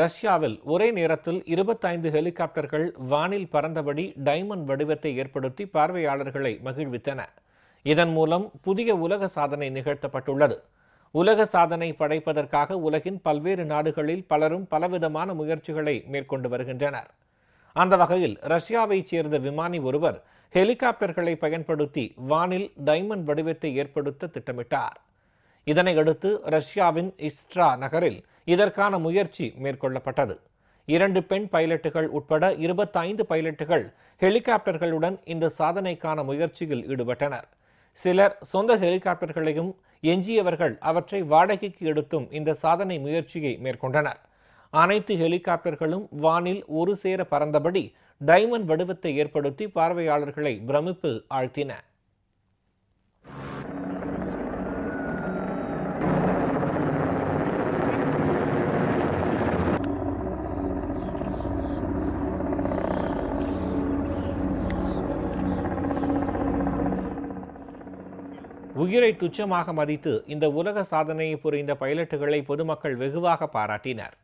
ரஷ்யாவில் ஒரே நேரத்தில் இருபத்தைந்து ஹெலிகாப்டர்கள் வானில் பறந்தபடி டைமண்ட் வடிவத்தை ஏற்படுத்தி பார்வையாளர்களை மகிழ்வித்தன. இதன் மூலம் புதிய உலக சாதனை நிகழ்த்தப்பட்டுள்ளது. உலக சாதனை படைப்பதற்காக உலகின் பல்வேறு நாடுகளில் பலரும் பலவிதமான முயற்சிகளை மேற்கொண்டு வருகின்றனர். அந்த வகையில் ரஷ்யாவைச் சேர்ந்த விமானி ஒருவர் ஹெலிகாப்டர்களை பயன்படுத்தி வானில் டைமண்ட் வடிவத்தை ஏற்படுத்த திட்டமிட்டார். இதனையடுத்து ரஷ்யாவின் இஸ்ட்ரா நகரில் இதற்கான முயற்சி மேற்கொள்ளப்பட்டது. இரண்டு பெண் பைலட்டுகள் உட்பட இருபத்தைந்து பைலட்டுகள் ஹெலிகாப்டர்களுடன் இந்த சாதனைக்கான முயற்சியில் ஈடுபட்டனர். சிலர் சொந்த ஹெலிகாப்டர்களையும் எஞ்சியவர்கள் அவற்றை வாடகைக்கு எடுத்தும் இந்த சாதனை முயற்சியை மேற்கொண்டனர். அனைத்து ஹெலிகாப்டர்களும் வானில் ஒரு சேர பறந்தபடி டைமண்ட் வடிவத்தை ஏற்படுத்தி பார்வையாளர்களை பிரமிப்பில் ஆழ்த்தின. உயிரை துச்சமாக மதித்து இந்த உலக சாதனையை புரிந்த பைலட்டுகளை பொதுமக்கள் வெகுவாக பாராட்டினர்.